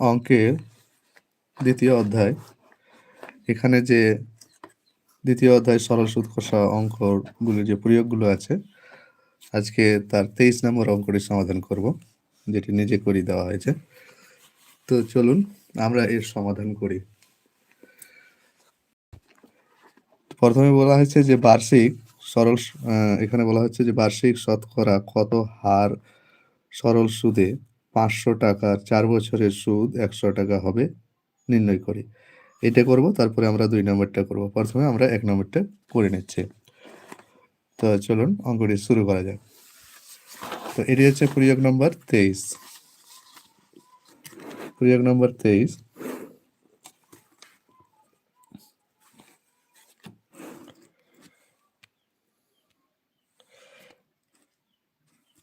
অঙ্কের দ্বিতীয় অধ্যায়। এখানে যে দ্বিতীয় অধ্যায় সরল সুদ কষা অঙ্কগুলির যে প্রয়োগগুলো আছে, আজকে তার তেইশ নম্বর অঙ্কটি সমাধান করব, যেটি নিজে করে দেওয়া হয়েছে। তো চলুন আমরা এর সমাধান করি। প্রথমে বলা হয়েছে যে বার্ষিক সরল এখানে বলা হচ্ছে যে বার্ষিক শতকরা কত হার সরল সুদে পাঁচশো টাকার চার বছরের সুদ, একশো টাকা হবে, নির্ণয় করি। এটা করব, তারপরে আমরা দুই নম্বরটা করব। প্রথমে আমরা এক নম্বরটা করে নিচ্ছি। তো চলুন, অঙ্কটি শুরু করা যাক। তো এটি হচ্ছে প্রয়োগ নম্বর তেইশ। প্রয়োগ নম্বর তেইশ।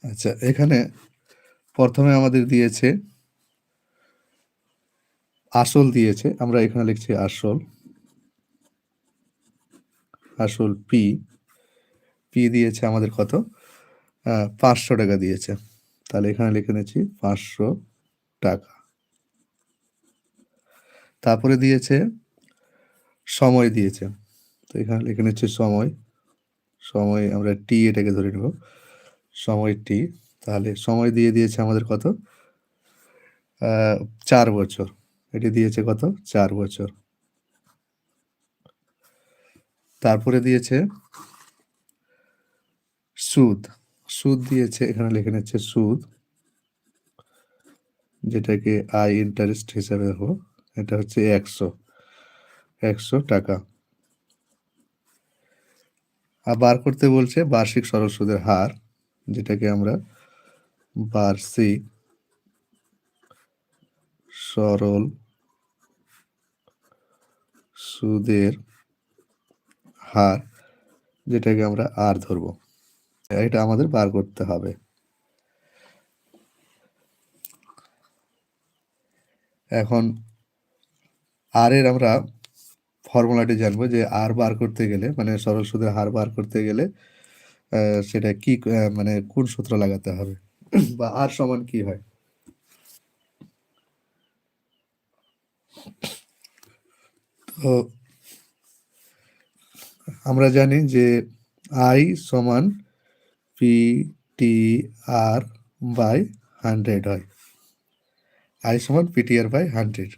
আচ্ছা এখানে প্রথমে আমাদের দিয়েছে আসল দিয়েছে, আমরা এখানে লিখছি আসল। আসল পি পি দিয়েছে আমাদের কত? পাঁচশো টাকা দিয়েছে। তাহলে এখানে লিখে নিচ্ছি পাঁচশো টাকা। তারপরে দিয়েছে সময় দিয়েছে। তো এখানে লিখে নিচ্ছি সময়। সময়, আমরা টি এটাকে ধরে নেব। সময় টি তাহলে সময় দিয়ে দিয়েছে আমাদের কত? চার বছর। এটি দিয়েছে কত? চার বছর। তারপরে দিয়েছে সুদ। সুদ দিয়েছে, এখানে লিখে নিচ্ছে সুদ, যেটাকে আই ইন্টারেস্ট হিসাবে দেখো এটা হচ্ছে একশো। একশো টাকা। আর বার করতে বলছে বার্ষিক সরল সুদের হার, যেটাকে আমরা বার্ষিক সরল, সুদের হার, যেটাকে আমরা আর ধরবো। এটা আমাদের বার করতে হবে। এখন আর এর আমরা ফর্মুলাটি জানব যে আর বার করতে গেলে মানে সরল সুদের হার বার করতে গেলে সেটা কি মানে কোন সূত্র লাগাতে হবে? বা আর সমান কি হয়? তো আমরা জানি যে আই সমান P T R by hundred হয়। আই সমান পিটিআর বাই হান্ড্রেড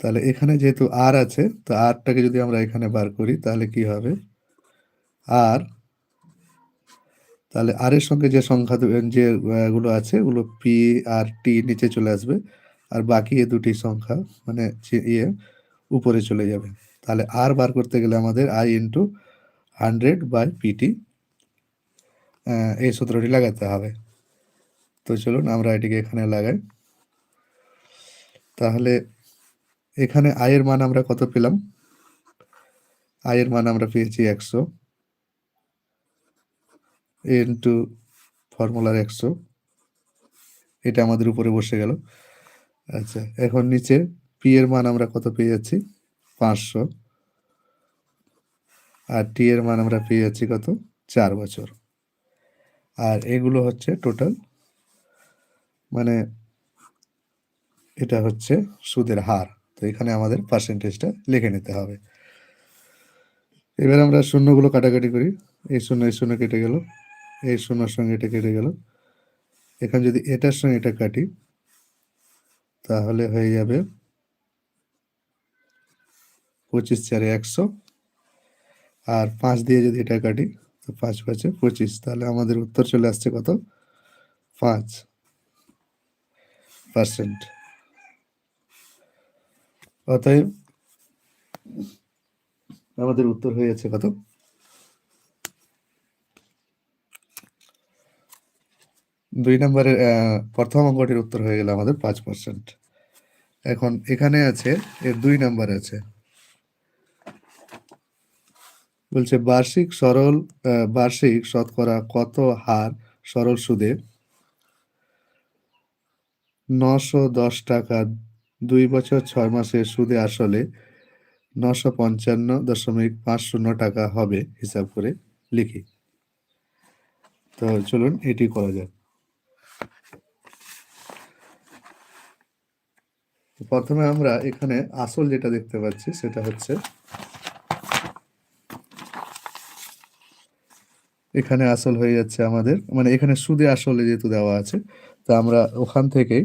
তাহলে এখানে যেহেতু আর আছে, তো আরটাকে যদি আমরা এখানে বার করি, তাহলে কি হবে? আর তাহলে আর এর সঙ্গে যে সংখ্যা দু- যে গুলো আছে, ওগুলো পি আর টি নিচে চলে আসবে। আর বাকি এ দুটি সংখ্যা মানে ইয়ে উপরে চলে যাবে। তাহলে আর বার করতে গেলে আমাদের I into hundred by PT এই সূত্রটি লাগাতে হবে। তো চলুন আমরা এটিকে এখানে লাগাই। তাহলে এখানে আয়ের মান আমরা কত পেলাম? আয়ের মান আমরা পেয়েছি একশো। ইন্টু ফর্মুলার একশো এটা আমাদের উপরে বসে গেল। আচ্ছা এখন নিচে পি এর মান আমরা কত পেয়ে যাচ্ছি? পাঁচশো। আর টি এর মান আমরা পেয়ে যাচ্ছি কত? চার বছর। আর এগুলো হচ্ছে টোটাল মানে এটা হচ্ছে সুদের হার। তো এখানে আমাদের পার্সেন্টেজটা লিখে নিতে হবে। এবার আমরা শূন্যগুলো কাটাকাটি করি। এই শূন্য এই শূন্য কেটে গেল। এই শূন্যর সঙ্গে এটা কেটে গেল। এখানে যদি এটার সঙ্গে এটা কাটি, তাহলে হয়ে যাবে পঁচিশ চারে একশো। আর পাঁচ দিয়ে যদি এটা কাটি, তো পাঁচ পাঁচে পঁচিশ। তাহলে আমাদের উত্তর চলে আসছে কত? পাঁচ পার্সেন্ট। অতএব আমাদের উত্তর হয়ে যাচ্ছে কত? দুই নম্বরের প্রথম অঙ্কটির উত্তর হয়ে গেল আমাদের পাঁচ পার্সেন্ট এখন এখানে আছে, এর দুই নাম্বার আছে। বলছে, বার্ষিক সরল বার্ষিক শতকরা কত হার সরল সুদে? নশো দশ টাকা দুই বছর ছয় মাসের সুদে আসলে নশো পঞ্চান্ন দশমিক পাঁচ শূন্য টাকা হবে, হিসাব করে লিখি। তো চলুন, এটি করা যাক। প্রথমে আমরা এখানে আসল যেটা দেখতে পাচ্ছি, সেটা হচ্ছে এখানে আসল হয়ে যাচ্ছে আমাদের মানে এখানে সুদে আসলে যেহেতু দেওয়া আছে, তা আমরা ওখান থেকে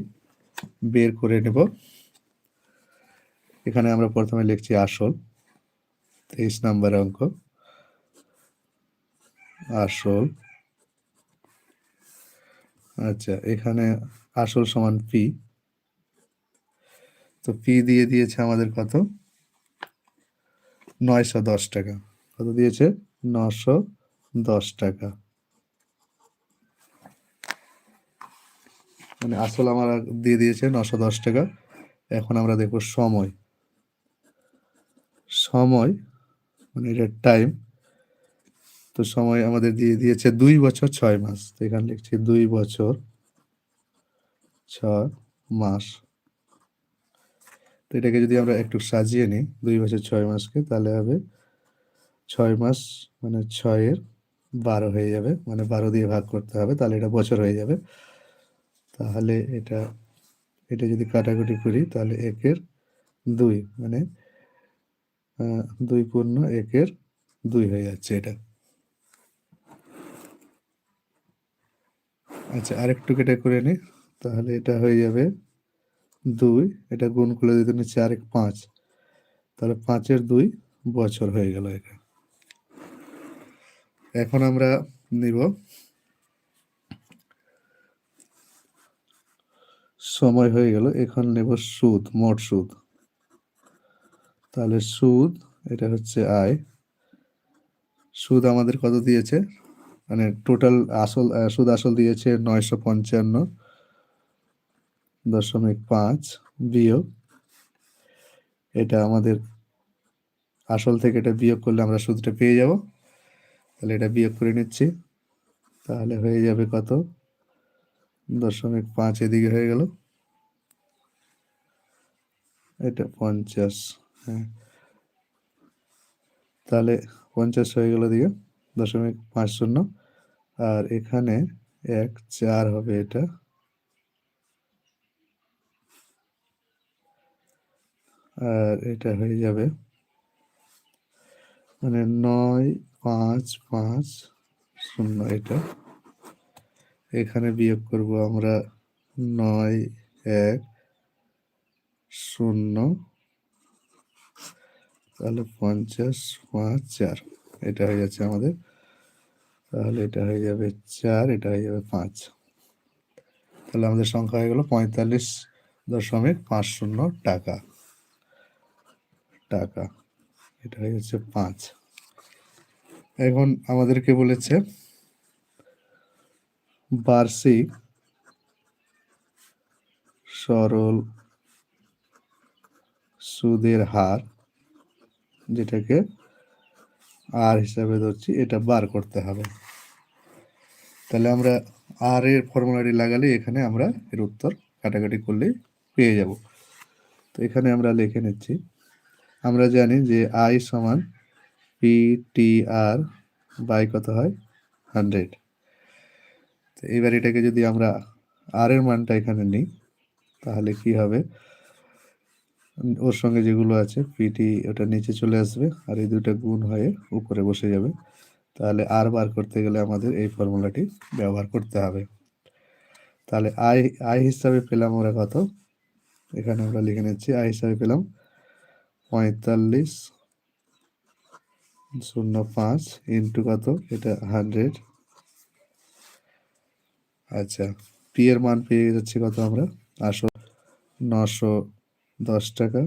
বের করে নেব। এখানে আমরা প্রথমে লিখছি আসল, তেইশ নাম্বার অঙ্ক। আসল আচ্ছা এখানে আসল সমান পি। তো পি দিয়ে দিয়েছে আমাদের কত? নয়শো দশ টাকা। কত দিয়েছে? নশো দশ টাকা। মানে আসল আমার দিয়ে দিয়েছে নশো দশ টাকা। এখন আমরা দেখব সময়। সময় মানে এটা টাইম তো সময় আমাদের দিয়ে দিয়েছে দুই বছর ছয় মাস। তো এখানে লিখছি দুই বছর ছয় মাস। তো এটাকে যদি আমরা একটু সাজিয়ে নিই, দুই বছর ছয় মাসকে, তাহলে হবে ছয় মাস মানে ছয়ের বারো হয়ে যাবে মানে বারো দিয়ে ভাগ করতে হবে, তাহলে এটা বছর হয়ে যাবে। তাহলে এটা এটা যদি কাটাকুটি করি, তাহলে একের দুই মানে দুই পূর্ণ একের দুই হয়ে যাচ্ছে এটা। আচ্ছা আরেকটু কেটে করে নিই, তাহলে এটা হয়ে যাবে দুই, এটা গুণ করলে দিতে নিচ্ছে আরেক পাঁচ, তাহলে পাঁচের দুই বছর হয়ে গেল এটা এখন আমরা নিব সময় হয়ে গেল, এখন নেব সুদ, মোট সুদ। তাহলে সুদ, এটা হচ্ছে আয়। সুদ আমাদের কত দিয়েছে? মানে টোটাল আসল সুদ আসল দিয়েছে নয়শো পঞ্চান্ন। দশমিক পাঁচ বিয়োগ। এটা আমাদের আসল থেকে এটা বিয়োগ করলে আমরা সুদটা পেয়ে যাব। তাহলে এটা বিয়োগ করে নিচ্ছি। তাহলে হয়ে যাবে কত? দশমিক পাঁচ এদিকে হয়ে গেল। এটা পঞ্চাশ হ্যাঁ। তাহলে পঞ্চাশ হয়ে গেল দিকে, দশমিক পাঁচ শূন্য। আর এখানে এক চার হবে এটা। আর এটা হয়ে যাবে মানে নয় পাঁচ পাঁচ শূন্য এটা। এখানে বিয়োগ করব আমরা নয় এক শূন্য তাহলে পঞ্চাশ পাঁচ চার। এটা হয়ে যাচ্ছে আমাদের। তাহলে এটা হয়ে যাবে চার, এটা হয়ে যাবে পাঁচ। তাহলে আমাদের সংখ্যা হয়ে গেল পঁয়তাল্লিশ দশমিক পাঁচ শূন্য টাকা। টাকা। এটা হয়ে যাচ্ছে পাঁচ। এখন আমাদেরকে বলেছে, বার্ষিক সরল সুদের হার, যেটাকে আর হিসাবে ধরছি, এটা বার করতে হবে। তাহলে আমরা আর এর ফর্মুলাটি লাগালে এখানে আমরা এর উত্তর কাটাকাটি করলেই পেয়ে যাব। তো এখানে আমরা লিখে নিচ্ছি আমরা জানি যে আই সমান পি টি আর বাই কত হয়? হান্ড্রেড তো এবার এটাকে যদি আমরা আর এর মানটা এখানে নিই, তাহলে কি হবে? ওর সঙ্গে যেগুলো আছে পিটি ওটা নিচে চলে আসবে, আর এই দুটো গুণ হয়ে উপরে বসে যাবে। তাহলে আর বার করতে গেলে আমাদের এই ফর্মুলাটি ব্যবহার করতে হবে। তাহলে আই আই হিসাবে পেলাম আমরা কত? এখানে আমরা লিখে নিচ্ছি আই হিসাবে পেলাম পঁয়তাল্লিশ, শূন্য পাঁচ, ইন্টু কত? এটা হান্ড্রেড। আচ্ছা পি এর মান পেয়ে যাচ্ছি কত আমরা? আসো, নশো দশ টাকা।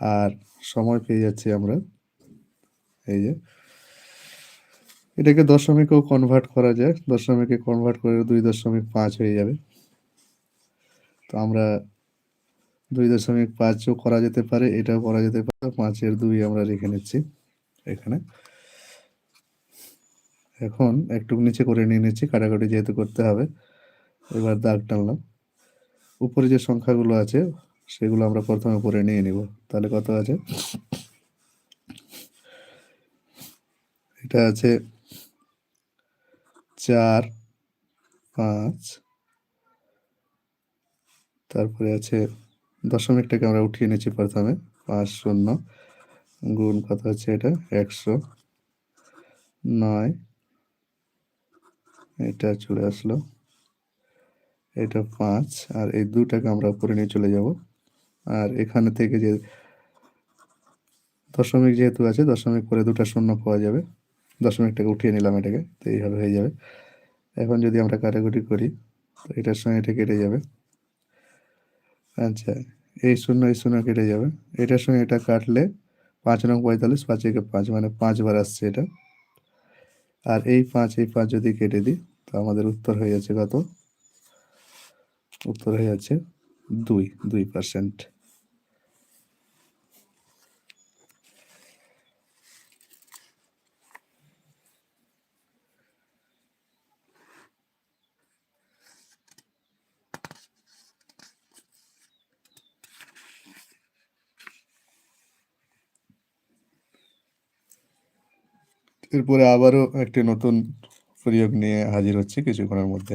আর সময় পেয়ে যাচ্ছি আমরা, এই যে। এটাকে দশমিকেও কনভার্ট করা যায় দশমিকে কনভার্ট করে দুই দশমিক পাঁচ হয়ে যাবে। তো আমরা দুই দশমিক পাঁচও করা যেতে পারে, এটাও করা যেতে পারে। পাঁচের দুই আমরা রেখে নিচ্ছি এখানে। এখন একটু নিচে করে নিয়ে নিচ্ছি, কাটাকাটি যেহেতু করতে হবে, এবার দাগ টানলাম। উপরে যে সংখ্যাগুলো আছে, সেগুলো আমরা প্রথমে উপরে নিয়ে নিব। তাহলে কত আছে? এটা আছে চার, পাঁচ, তারপরে আছে দশমিকটাকে আমরা উঠিয়ে নিচ্ছি প্রথমে, পাঁচ শূন্য। গুণ কত হচ্ছে এটা? একশো নয়। এটা চলে আসলো। এটা পাঁচ। আর এই দুটাকে আমরা উপরে নিয়ে চলে যাব। আর এখানে থেকে যে দশমিক যেহেতু আছে, দশমিক পরে দুটা শূন্য পাওয়া যাবে। দশমিকটাকে উঠিয়ে নিলাম এটাকে, তো এইভাবে হয়ে যাবে। এখন যদি আমরা কাটাকুটি করি, তো এটার সঙ্গে এটা কেটে যাবে। আচ্ছা এই শূন্য এই শূন্য কেটে যাবে। এটার সঙ্গে এটা কাটলে পাঁচ নং পঁয়তাল্লিশ, পাঁচ একে পাঁচ মানে পাঁচবার আসছে এটা। আর এই পাঁচ এই পাঁচ যদি কেটে দিই, তো আমাদের উত্তর হয়ে যাচ্ছে কত? উত্তর হয়ে যাচ্ছে দুই দুই পার্সেন্ট এরপরে আবারও একটি নতুন প্রয়োগ নিয়ে হাজির হচ্ছে কিছুক্ষণের মধ্যে।